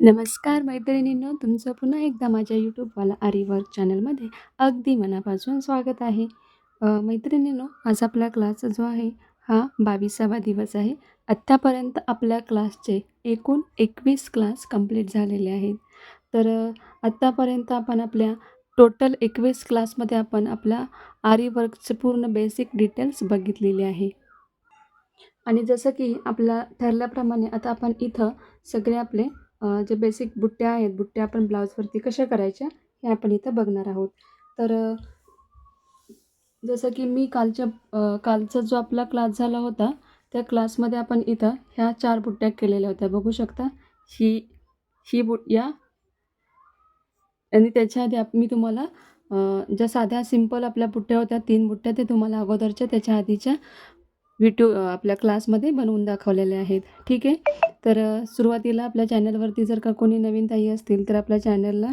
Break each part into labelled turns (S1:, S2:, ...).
S1: नमस्कार मैत्रिणींनो तुमचं पुन्हा एकदा माझ्या यूट्यूबवाला आरीवर्क चॅनलमध्ये अगदी मनापासून स्वागत आहे. मैत्रिणींनो आज आपला क्लास जो आहे हा बावीसावा दिवस आहे. आत्तापर्यंत आपल्या क्लासचे एकूण एकवीस क्लास कंप्लीट झालेले आहेत. तर आत्तापर्यंत आपण आपल्या टोटल एकवीस क्लासमध्ये आपण आपल्या आरीवर्कचे पूर्ण बेसिक डिटेल्स बघितलेले आहे. आणि जसं की आपला ठरल्याप्रमाणे आता आपण इथं सगळे आपले जे बेसिक बुट्ट्या आहेत बुट्ट्या आपण ब्लाऊजवरती कशा करायच्या हे आपण इथं बघणार आहोत. तर जसं की मी कालच्या कालचा जो आपला क्लास झाला होता त्या क्लासमध्ये आपण इथं ह्या चार बुट्ट्या केलेल्या होत्या. बघू शकता ही ही बुट या आणि त्याच्या आधी आप मी तुम्हाला ज्या साध्या सिंपल आपल्या बुट्ट्या होत्या तीन बुट्ट्या ते तुम्हाला अगोदरच्या त्याच्या आधीच्या व्हिडिओ आपल्या क्लासमध्ये बनवून दाखवलेले आहेत. ठीक आहे? तर सुरुवातीला आपल्या चॅनलवरती जर का कोणी नवीन ताई असतील तर आपल्या चॅनलला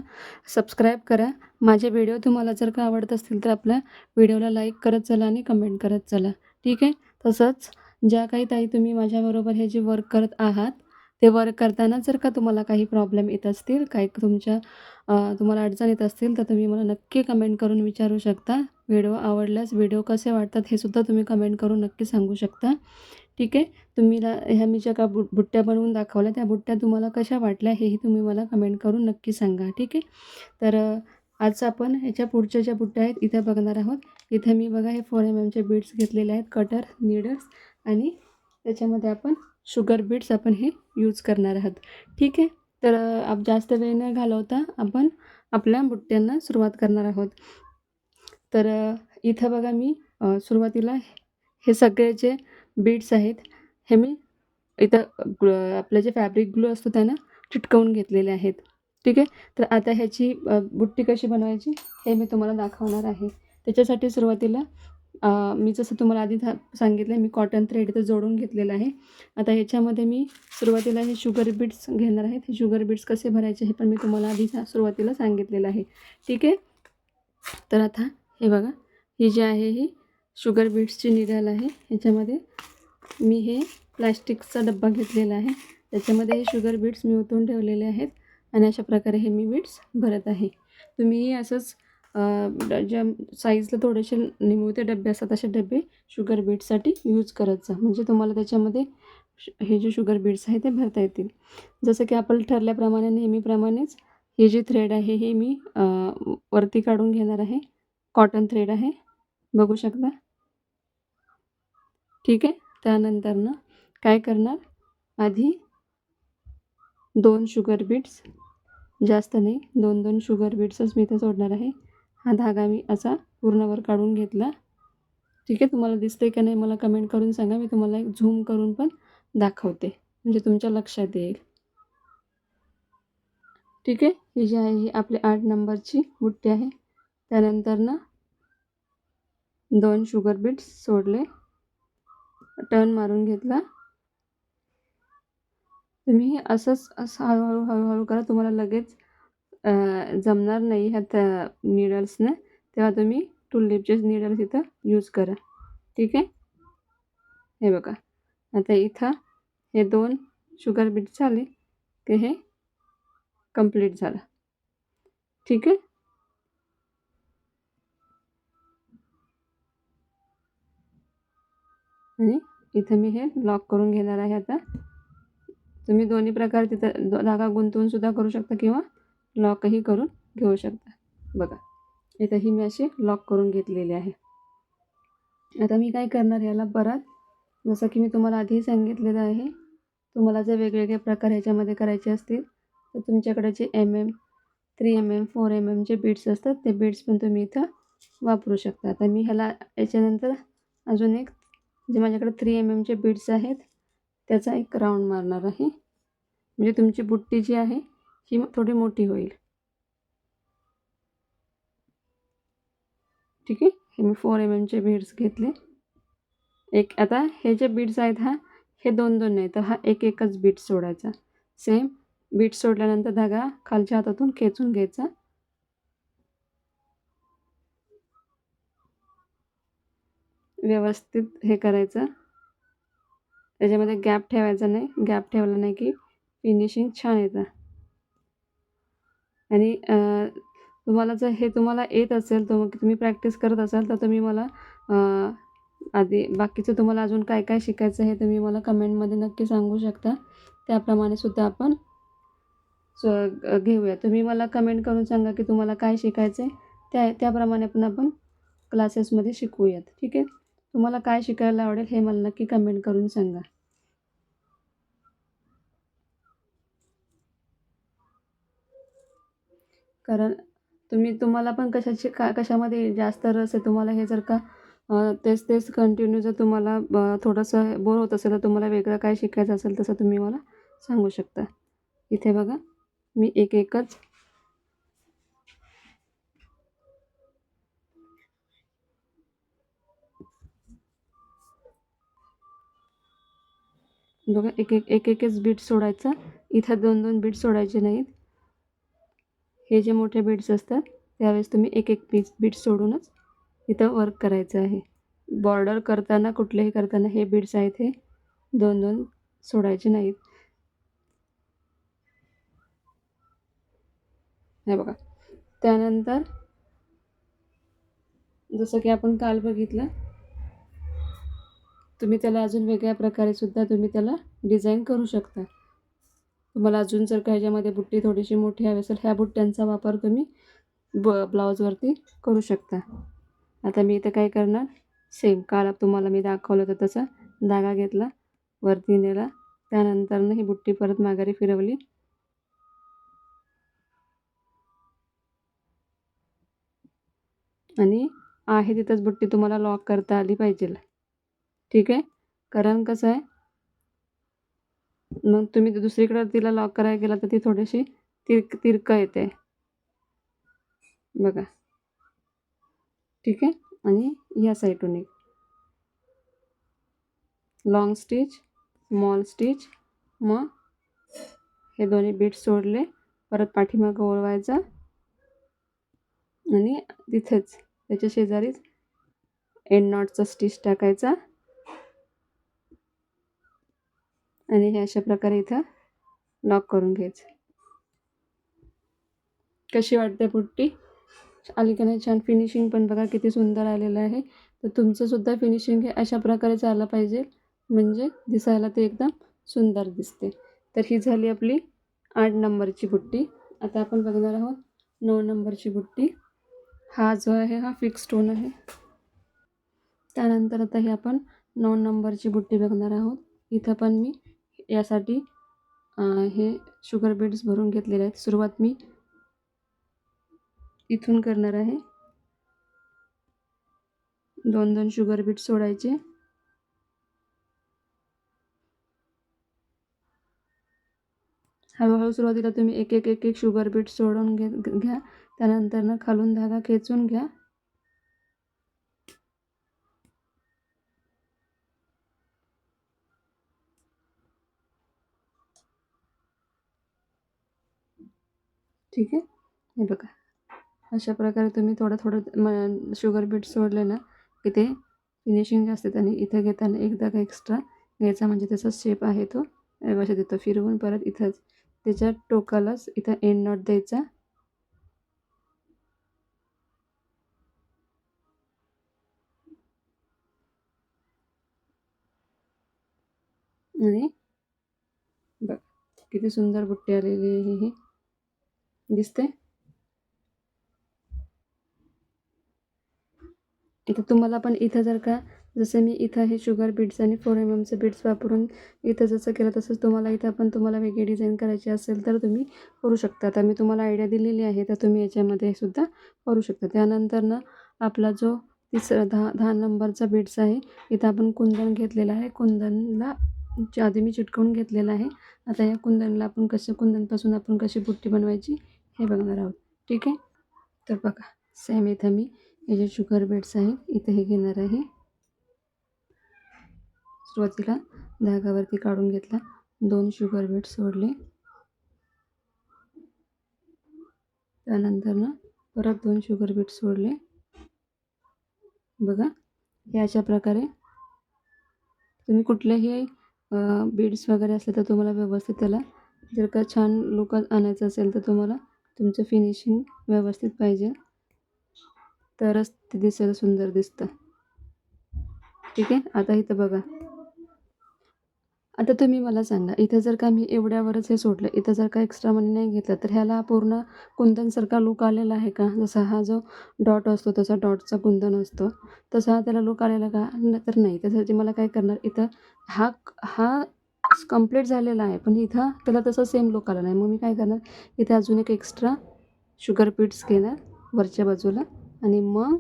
S1: सबस्क्राईब करा. माझे व्हिडिओ तुम्हाला जर का आवडत असतील तर आपल्या व्हिडिओला लाईक करत चला आणि कमेंट करत चला. ठीक आहे? तसंच ज्या काही ताई तुम्ही माझ्याबरोबर हे जे वर्क करत आहात ते वर्क करताना जर का तुम्हाला काही प्रॉब्लेम येत असतील काही तुमच्या तुम्हाला अडचण येत असतील तर तुम्ही मला नक्की कमेंट करून विचारू शकता. व्हिडिओ आवडल्यास व्हिडिओ कसे वाटतात हे सुद्धा तुम्ही कमेंट करून नक्की सांगू शकता. ठीक आहे? तुम्ही ह्या मी ज्या का बु बुट्ट्या बनवून दाखवल्या त्या बुट्ट्या तुम्हाला कशा वाटल्या हेही तुम्ही मला कमेंट करून नक्की सांगा. ठीक आहे? तर आज आपण ह्याच्या पुढच्या ज्या बुट्ट्या आहेत इथे बघणार आहोत. इथे मी बघा हे फोर एम एमचे बीड्स घेतलेले आहेत कटर नीडल्स आणि त्याच्यामध्ये आपण शुगर बीड्स आपण हे यूज करणार आहोत. ठीक आहे? तर आप जास्त वेळ न घालवता आपण आपल्या बुट्ट्यांना सुरुवात करणार आहोत. तर इथं बघा मी सुरुवातीला हे सगळे जे बीड्स आहेत हे मी इथं ग्ल आपलं जे फॅब्रिक ग्लू असतो त्यानं चिटकवून घेतलेले आहेत. ठीक आहे? तर आता ह्याची बुट्टी कशी बनवायची हे मी तुम्हाला दाखवणार आहे. त्याच्यासाठी सुरुवातीला मी जसं तुम्हाला आधी सा सांगितलं मी कॉटन थ्रेड इथं जोडून घेतलेलं आहे. आता ह्याच्यामध्ये मी सुरुवातीला हे शुगर बीट्स घेणार आहेत हे शुगर बीट्स कसे भरायचे हे पण मी तुम्हाला आधी सुरुवातीला सांगितलेलं आहे. ठीक आहे? तर आता हे बघा ही जी आहे ही शुगर बीट्सची निडल आहे. ह्याच्यामध्ये मी हे प्लॅस्टिकचा डब्बा घेतलेला आहे. त्याच्यामध्ये हे शुगर बीट्स मी ओतून ठेवलेले आहेत आणि अशा प्रकारे हे मी बीट्स भरत आहे. तुम्हीही असंच ज्या साईजला थोडेसे निमुळते डबे असतात असे डबे शुगर बीट्ससाठी यूज करत जा. म्हणजे तुम्हाला त्याच्यामध्ये हे जे शुगर बीट्स आहे ते भरता येतील. जसं की आपण ठरल्याप्रमाणे नेहमीप्रमाणेच हे जे थ्रेड आहे हे मी वरती काढून घेणार आहे. कॉटन थ्रेड आहे. बघू शकता. ठीक आहे. त्यानंतर ना काय करणार? आधी दोन शुगर बीट्स जास्त नाही दोन दोन शुगर बीट्सच मी इथं सोडणार आहे. हा धागा मी असा पूर्णवर काढून घेतला. ठीक आहे. तुम्हाला दिसते का नाही मला कमेंट करून सांगा. मी तुम्हाला एक झूम करून पण दाखवते. म्हणजे तुमच्या लक्षात येईल. ठीक आहे. ही जी आहे ही आपली आठ नंबरची बुट्टी आहे. त्यानंतर ना दोन शुगर बीट्स सोडले. टर्न मारून घेतला. तुम्ही असंच असं हळूहळू हळूहळू करा. तुम्हाला लगेच जमणार नाही ह्या त्या निडल्सने तेव्हा तुम्ही टुलिपचेच निडल्स इथं यूज करा. ठीक आहे? हे बघा. आता इथं हे दोन शुगर बीट झाले. की हे कंप्लीट झालं. ठीक आहे? आणि इथं मी हे लॉक करून घेणार आहे आता. तुम्ही दोन्ही प्रकारे तिथं द- धागा गुंतवून सुद्धा करू शकता किंवा लॉकही करून घेऊ शकता. बघा इथंही मी अशी लॉक करून घेतलेली आहे. आता मी काय करणार याला परत? जसं की मी तुम्हाला आधी सांगितलेलं आहे तुम्हाला जर वेगवेगळे प्रकार ह्याच्यामध्ये करायचे असतील तर तुमच्याकडे जे M M three M M four M M जे बीड्स असतात ते बीड्स पण तुम्ही इथं वापरू शकता. आता मी ह्याला याच्यानंतर अजून एक जे माझ्याकडे थ्री एम एमचे बीड्स आहेत त्याचा एक राऊंड मारणार आहे. म्हणजे तुमची बुट्टी जी आहे ही थोडी मोठी होईल. ठीक आहे? हे मी फोर एम एमचे बीड्स घेतले. एक आता हे जे बीड्स आहेत हा हे दोन दोन नाही तर हा एक एकच बीट सोडायचा. सेम बीट सोडल्यानंतर धागा खालच्या हातातून खेचून घ्यायचा. व्यवस्थित हे करायचं. त्याच्यामध्ये गॅप ठेवायचा नाही. गॅप ठेवला नाही की फिनिशिंग छान येतं. आणि तुम्हाला जर हे तुम्हाला येत असेल तर मग तुम्ही प्रॅक्टिस करत असाल तर तुम्ही मला आधी बाकीचं तुम्हाला अजून काय काय शिकायचं आहे तुम्ही मला कमेंटमध्ये नक्की सांगू शकता. त्याप्रमाणे सुद्धा आपण स घेऊया. तुम्ही मला कमेंट करून सांगा की तुम्हाला काय शिकायचं आहे त्या त्याप्रमाणे पण आपण क्लासेसमध्ये शिकवूयात ठीक आहे? तुम्हाला काय शिकायला आवडेल हे मला नक्की कमेंट करून सांगा. कारण तुम्ही तुम्हाला पण कशाची का कशामध्ये जास्त रस आहे तुम्हाला हे जर का तेच तेच कंटिन्यू जर तुम्हाला ब थोडंसं बोर होत असेल तर तुम्हाला वेगळं काय शिकायचं असेल तसं तुम्ही मला सांगू शकता. इथे बघा मी एक एकच बघा एक एक एक एकच बीट सोडायचा. इथं दोन दोन बीट सोडायचे नाहीत. हे जे मोठे बीट्स असतात त्यावेळेस तुम्ही एक एक पीस बीट सोडूनच इथं वर्क करायचं आहे. बॉर्डर करताना कुठलेही करताना हे बीट्स आहेत हे दोन दोन सोडायचे नाहीत. हे बघा. त्यानंतर जसं की आपण काल बघितलं तुम्ही त्याला अजून वेगळ्या प्रकारे सुद्धा तुम्ही त्याला डिझाईन करू शकता. तुम्हाला अजून जर का ह्याच्यामध्ये बुट्टी थोडीशी मोठी हवी असेल ह्या बुट्ट्यांचा वापर तुम्ही ब ब्लाऊजवरती करू शकता. आता मी इथं काय करणार? सेम काल तुम्हाला मी दाखवलं होतं तसा. धागा घेतला वरती नेला त्यानंतरनं ही बुट्टी परत माघारी फिरवली. आणि आहे तिथंच बुट्टी तुम्हाला लॉक करता आली पाहिजे. ठीक आहे? कारण कसं आहे? मग तुम्ही दुसरीकडे तिला लॉक करायला गेला तर ती थोडीशी तिरक तिरकं येते. बघा. ठीक आहे? आणि ह्या साईडून एक लॉंग स्टिच स्मॉल स्टिच मग हे दोन्ही बीट सोडले. परत पाठीमागं ओळवायचा. आणि तिथेच त्याच्या शेजारीच एंड नॉटचा स्टिच टाकायचा. आणि हे अशा प्रकारे इथं लॉक करून घ्यायचं. कशी वाटते पुट्टी? आली का नाही? छान फिनिशिंग पण बघा किती सुंदर आलेलं आहे. तर तुमचंसुद्धा फिनिशिंग हे अशा प्रकारे चाललं पाहिजे. म्हणजे दिसायला ते एकदम सुंदर दिसते. तर ही झाली आपली आठ नंबरची बुट्टी आता आपण बघणार आहोत नऊ नंबरची बुट्टी हा जो आहे हा फिक्स स्टोन आहे. त्यानंतर आता ही आपण नऊ नंबरची बुट्टी बघणार आहोत. इथं पण मी यासाठी हे शुगर बीड्स भरून घेतलेले आहेत. सुरुवात मी इथून करणार आहे. दोन दोन शुगर बीट सोडायचे. हळूहळू सुरुवातीला तुम्ही एक एक एक एक शुगर बीट सोडून घे घ्या. त्यानंतरनं खालून धागा खेचून घ्या. ठीक आहे? हे बघा. अशा प्रकारे तुम्ही थोडं थोडं म शुगर बीट सोडले ना की ते फिनिशिंग जास्त आणि इथं घेताना एकदा का एक्स्ट्रा घ्यायचा म्हणजे त्याचा शेप आहे तो. व्यवस्थित येतो फिरवून परत इथंच त्याच्या टोकालाच इथं एंड नॉट द्यायचा. आणि बघ किती सुंदर बुट्टी आलेली आहे ही. दिसते इथं तुम्हाला पण इथं जर का जसं मी इथं हे शुगर बीट्स आणि फोर एम एमचे बीट्स वापरून इथं जसं केलं तसंच तुम्हाला इथं पण तुम्हाला वेगळी डिझाईन करायची असेल तर तुम्ही करू शकता. तर मी तुम्हाला आयडिया दिलेली आहे तर तुम्ही याच्यामध्ये सुद्धा करू शकता. त्यानंतर ना आपला जो तिसरा दहा दहा नंबरचा बीट्स आहे इथं आपण कुंदन घेतलेला आहे. कुंदनला आधी मी चिटकवून घेतलेला आहे. आता या कुंदनला आपण कसं कुंदनपासून आपण कशी बुट्टी बनवायची हे बघणार आहोत. ठीक आहे? तर बघा सेम इथं मी हे जे शुगर बेड्स आहेत इथं हे घेणार आहे. सुरुवातीला धागावरती काढून घेतला. दोन शुगर बेड सोडले. त्यानंतर ना परत दोन शुगर बीट सोडले. बघा हे अशा प्रकारे. तुम्ही कुठलेही बीड्स वगैरे असले तर तुम्हाला व्यवस्थित त्याला जर का छान लुक आणायचं असेल तर तुम्हाला तुमचं फिनिशिंग व्यवस्थित पाहिजे. तरच ते दिसायला सुंदर दिसतं. ठीक आहे? आता इथं बघा. आता तुम्ही मला सांगा इथं जर का मी एवढ्यावरच हे सोडलं इथं जर का एक्स्ट्रा मनी नाही घेतलं तर ह्याला पूर्ण कुंदनसारखा लुक आलेला आहे का? जसा हा जो डॉट असतो तसा डॉटचा कुंदन असतो. तसा त्याला लुक आलेला का? तर नाही. त्यासाठी मला काय करणार? इथं हा हा कंप्लीट झालेला आहे. पण इथं त्याला तसं सेम लुक आला नाही. मग मी काय करणार? इथे अजून एक एक्स्ट्रा शुगर पीट्स घेणार वरच्या बाजूला. आणि मग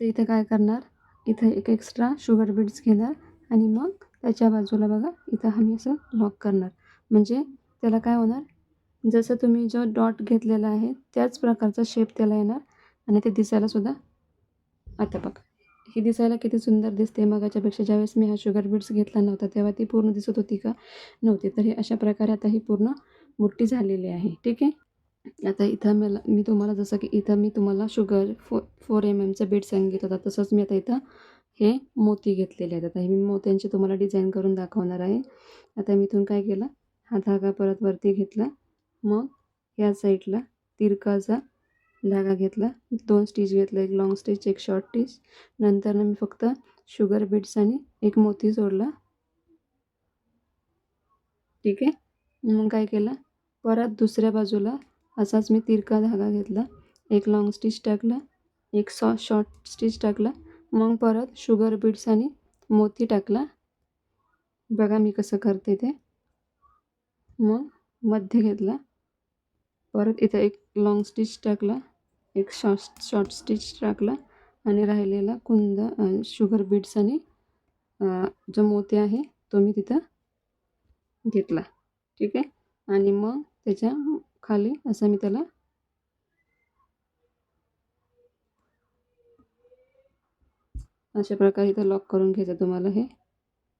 S1: ते इथं काय करणार? इथं एक एक्स्ट्रा शुगर बीट्स घेणार. आणि मग त्याच्या बाजूला बघा इथं आम्ही असं लॉक करणार. म्हणजे त्याला काय होणार? जसं तुम्ही जो डॉट घेतलेला आहे त्याच प्रकारचा शेप त्याला येणार. आणि ते दिसायलासुद्धा आता बघा. ही दिसायला किती सुंदर दिसते. मगाच्यापेक्षा ज्यावेळेस मी हा शुगर बीट्स घेतला नव्हता तेव्हा ती पूर्ण दिसत होती का? नव्हती. तर हे अशा प्रकारे आता ही पूर्ण मोठी झालेली आहे. ठीक आहे? आता इथं मला मी तुम्हाला जसं की इथं मी तुम्हाला शुगर फो फोर एम एमचं बीट सांगितलं होता तसंच मी आता इथं हे मोती घेतलेले आहेत. आता हे मी मोत्यांची तुम्हाला डिझाईन करून दाखवणार आहे. आता मी इथून काय केलं? हा धागा परत वरती घेतला. मग या साईडला तिरकाचा धागा घेतला दोन स्टिच घेतला एक लॉंग स्टिच एक शॉर्ट स्टिच नंतर मी फक्त शुगर बीट्स आणि एक मोती सोडला ठीक आहे? मग काय केलं? परत दुसऱ्या बाजूला असाच मी तिरका धागा घेतला. एक लॉंग स्टिच टाकला एक सॉ शॉर्ट स्टिच टाकला. मग परत शुगर बीट्स आणि मोती टाकला. बघा मी कसं करते ते. मग मध्ये घेतला. परत इथं एक लॉंग स्टिच टाकला. एक शॉर्ट शॉर्ट स्टिच टाकला आणि राहिलेला कुंद शुगर बीट्स आणि जो मोती आहे तो मी तिथं घेतला. ठीक आहे? आणि मग त्याच्याखाली असं मी त्याला अशा प्रकारे इथं लॉक करून घ्यायचं तुम्हाला हे.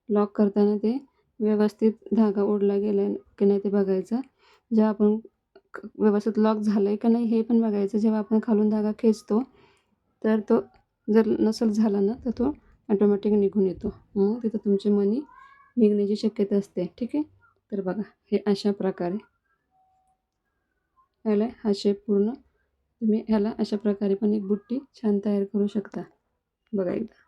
S1: लॉक करताना ते व्यवस्थित धागा ओढला गेला की नाही ते बघायचं. जेव्हा आपण व्यवस्थित लॉक झालं आहे का नाही हे पण बघायचं. जेव्हा आपण खालून धागा खेचतो तर तो जर नसेल झाला ना तर तो ॲटोमॅटिक निघून येतो. मग तिथं तुमची मनी निघण्याची शक्यता असते. ठीक आहे? तर बघा हे अशा प्रकारे. ह्याला हा शेप पूर्ण तुम्ही ह्याला अशा प्रकारे पण एक बुट्टी छान तयार करू शकता. बघा एकदा.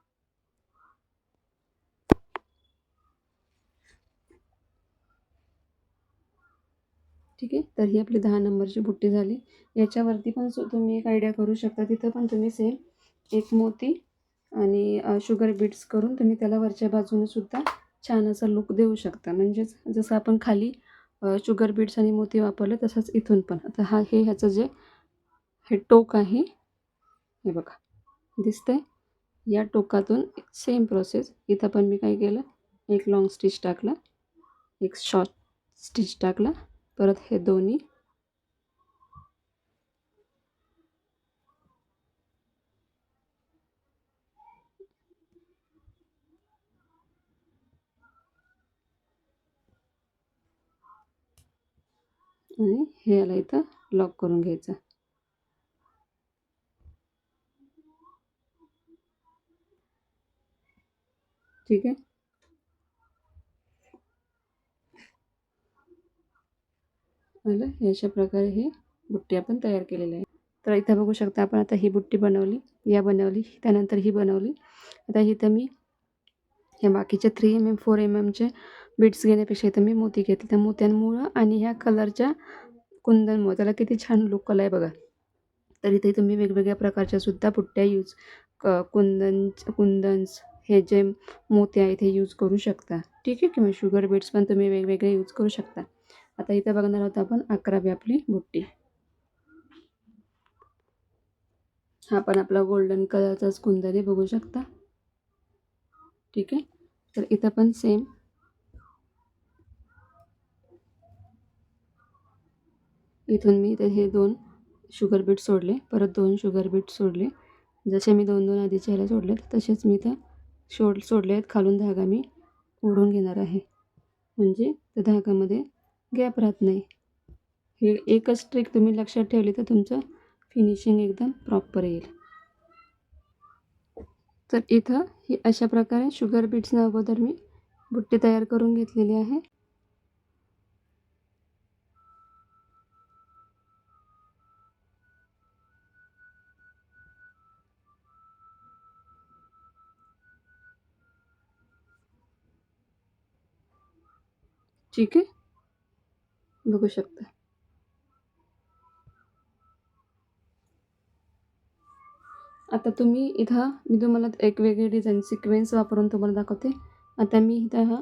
S1: ठीक आहे? तर ही आपली दहा नंबरची बुट्टी झाली. याच्यावरती पण तुम्ही एक आयडिया करू शकता. तिथं पण तुम्ही सेम एक मोती आणि शुगर बीट्स करून तुम्ही त्याला वरच्या बाजूने सुद्धा छान असा लुक देऊ शकता. म्हणजेच जसं आपण खाली शुगर बीट्स आणि मोती वापरले तसंच इथून पण. आता हा हे ह्याचं जे हे टोक आहे हे बघा दिसतंय? या टोकातून सेम प्रोसेस इथं पण मी काय केलं? एक लॉंग स्टिच टाकला. एक शॉर्ट स्टिच टाकला. परत हे दोन्ही. आणि हे याला इथं लॉक करून घ्यायचं. ठीक आहे? आलं हे अशा प्रकारे ही बुट्टी आपण तयार केलेली आहे. तर इथं बघू शकता आपण आता ही बुट्टी बनवली. या बनवली त्यानंतर ही बनवली. आता इथं मी ह्या बाकीच्या three M M four M एमचे beads घेण्यापेक्षा इथं मी मोती घेतले. त्या मोत्यांमुळं आणि ह्या कलरच्या कुंदनमुळं त्याला किती छान लुक आला आहे बघा. तर इथे तुम्ही वेगवेगळ्या प्रकारच्या सुद्धा बुट्ट्या यूज क कुंदन कुंदन्स हे जे मोत्या आहेत हे यूज करू शकता. ठीक आहे किंवा शुगर बीट्स पण तुम्ही वेगवेगळे यूज करू शकता. आता इथं बघणार आहोत आपण अकरावी आपली बुट्टी. हा पण आपला गोल्डन कलरचाच कुंदरी बघू शकता. ठीक आहे? तर इथं पण सेम इथून मी हे दोन शुगर बीट सोडले परत दोन शुगर बीट सोडले. जसे मी दोन दोन आधीचे ह्याला सोडले तसेच मी इथं सोड सोडले आहेत. खालून धागा मी ओढून घेणार आहे. म्हणजे त्या धागामध्ये गॅप राहत नाही. हे एकच ट्रिक तुम्ही लक्षात ठेवली तर तुमचं फिनिशिंग एकदम प्रॉपर येईल. तर इथं ही अशा प्रकारे शुगर बीट्सना अगोदर मी बुट्टी तयार करून घेतलेली आहे. ठीक आहे? बघू शकता. आता तुम्ही इथं मी तुम्हाला एक वेगळी डिझाईन सिक्वेन्स वापरून तुम्हाला दाखवते. आता मी इथं हा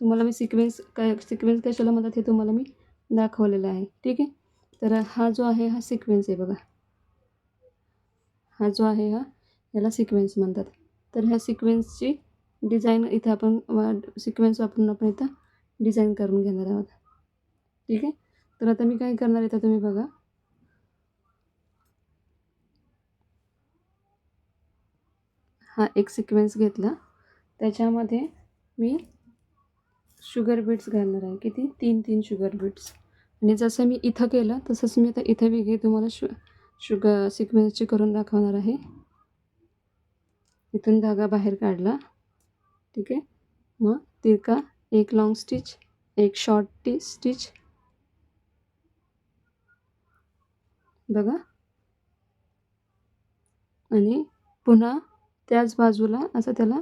S1: तुम्हाला मी सिक्वेन्स काय सिक्वेन्स कशाला म्हणतात हे तुम्हाला मी दाखवलेलं आहे. ठीक आहे? तर हा जो आहे हा सिक्वेन्स आहे बघा. हा जो आहे हा याला सिक्वेन्स म्हणतात. तर ह्या सिक्वेन्सची डिझाईन इथं आपण वा सिक्वेन्स वापरून आपण इथं डिझाईन करून घेणार आहोत. ठीक आहे? तर आता मी काय करणार इथं तुम्ही बघा. हा एक सिक्वेन्स घेतला. त्याच्यामध्ये मी शुगर बीट्स घालणार आहे. किती? तीन तीन शुगर बीट्स आणि जसं मी इथं केलं तसंच मी आता इथं वेगळे तुम्हाला शु शुगर सिक्वेन्सची करून दाखवणार आहे. इथून धागा बाहेर काढला. ठीक आहे? मग तिरका एक लॉंग स्टिच एक शॉर्ट टी स्टिच बघा. आणि पुन्हा त्याच बाजूला असं त्याला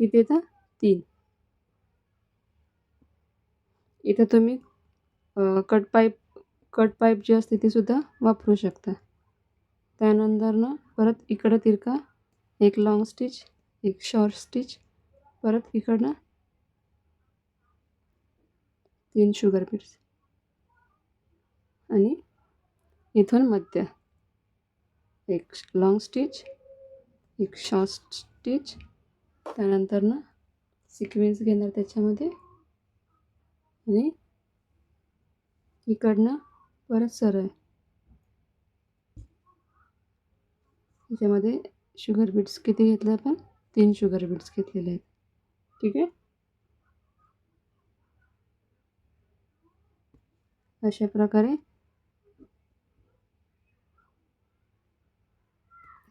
S1: इथे तर तीन. इथं तुम्ही कट पाईप कट पाईप जी असते ती सुद्धा वापरू शकता. त्यानंतरनं परत इकडं तिरका एक लॉंग स्टिच एक शॉर्ट स्टिच परत इकडनं तीन शुगर बीट्स आणि इथून मध्य. एक लॉंग स्टिच एक शॉर्ट स्टिच त्यानंतरनं सिक्वेन्स घेणार त्याच्यामध्ये. आणि इकडनं परत सरळ. त्याच्यामध्ये शुगर बीट्स किती घेतले आपण? तीन शुगर बीट्स घेतलेले आहेत. ठीक आहे? अशा प्रकारे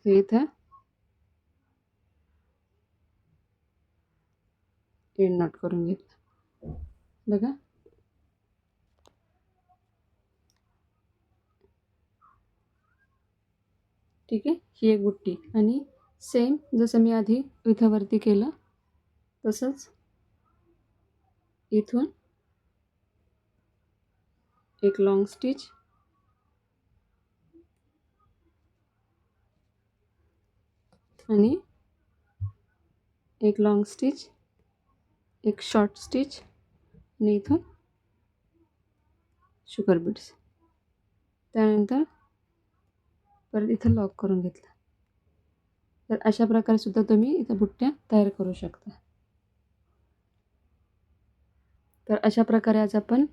S1: हे इथं. एंड नॉट करून घेतलं बघा. ठीक आहे? ही एक बुट्टी. आणि सेम जसं मी आधी इथं वरती केलं तसंच इथून एक लॉंग स्टिच आणि एक लाँग स्टिच एक शॉर्ट स्टिच आणि इथून शुगर बीट्स त्यानंतर परत इथं लॉक करून घेतलं. तर अशा प्रकारे सुद्धा तुम्ही इथं बुट्ट्या तयार करू शकता. तर अशा प्रकारे आज आपण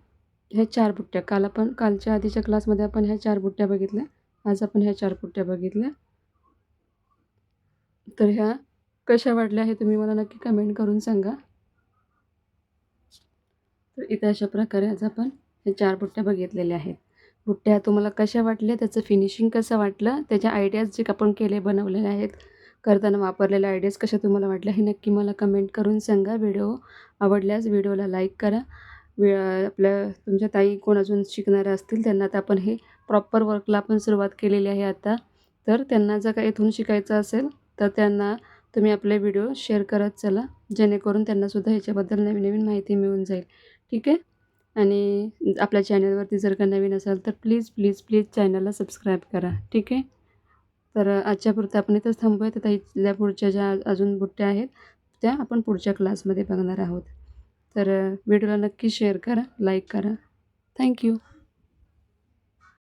S1: ह्या चार बुट्ट्या काल आपण कालच्या आधीच्या क्लासमध्ये आपण ह्या चार बुट्ट्या बघितल्या आज आपण ह्या चार बुट्ट्या बघितल्या. तर ह्या कशा वाटल्या हे तुम्ही मला नक्की कमेंट करून सांगा. तर इथे अशा प्रकारे आज आपण हे चार बुट्ट्या बघितलेल्या आहेत. बुट्ट्या तुम्हाला कशा वाटल्या त्याचं फिनिशिंग कसं वाटलं त्याच्या आयडियाज जे आपण केले बनवलेले आहेत करताना वापरलेल्या आयडियाज कशा तुम्हाला वाटल्या हे नक्की मला कमेंट करून सांगा. व्हिडिओ आवडल्यास व्हिडिओला लाईक करा. वे आपल्या तुमच्या ताई कोण अजून शिकणाऱ्या असतील त्यांना आता आपण हे प्रॉपर वर्कला आपण सुरुवात केलेली आहे आता. तर त्यांना जर का इथून शिकायचं असेल तर त्यांना तुम्ही आपले व्हिडिओ शेअर करत चला. जेणेकरून त्यांनासुद्धा ह्याच्याबद्दल नवीन नवीन माहिती मिळून जाईल. ठीक आहे? आणि आपल्या चॅनलवरती जर का नवीन असाल तर प्लीज प्लीज प्लीज चॅनलला सबस्क्राईब करा. ठीक आहे? तर आजच्यापुरतं आपण इथंच थांबूया. तर इथल्या पुढच्या ज्या अजून बुट्ट्या आहेत त्या आपण पुढच्या क्लासमध्ये बघणार आहोत. तर व्हिडिओला नक्की शेअर करा लाईक करा. थँक्यू.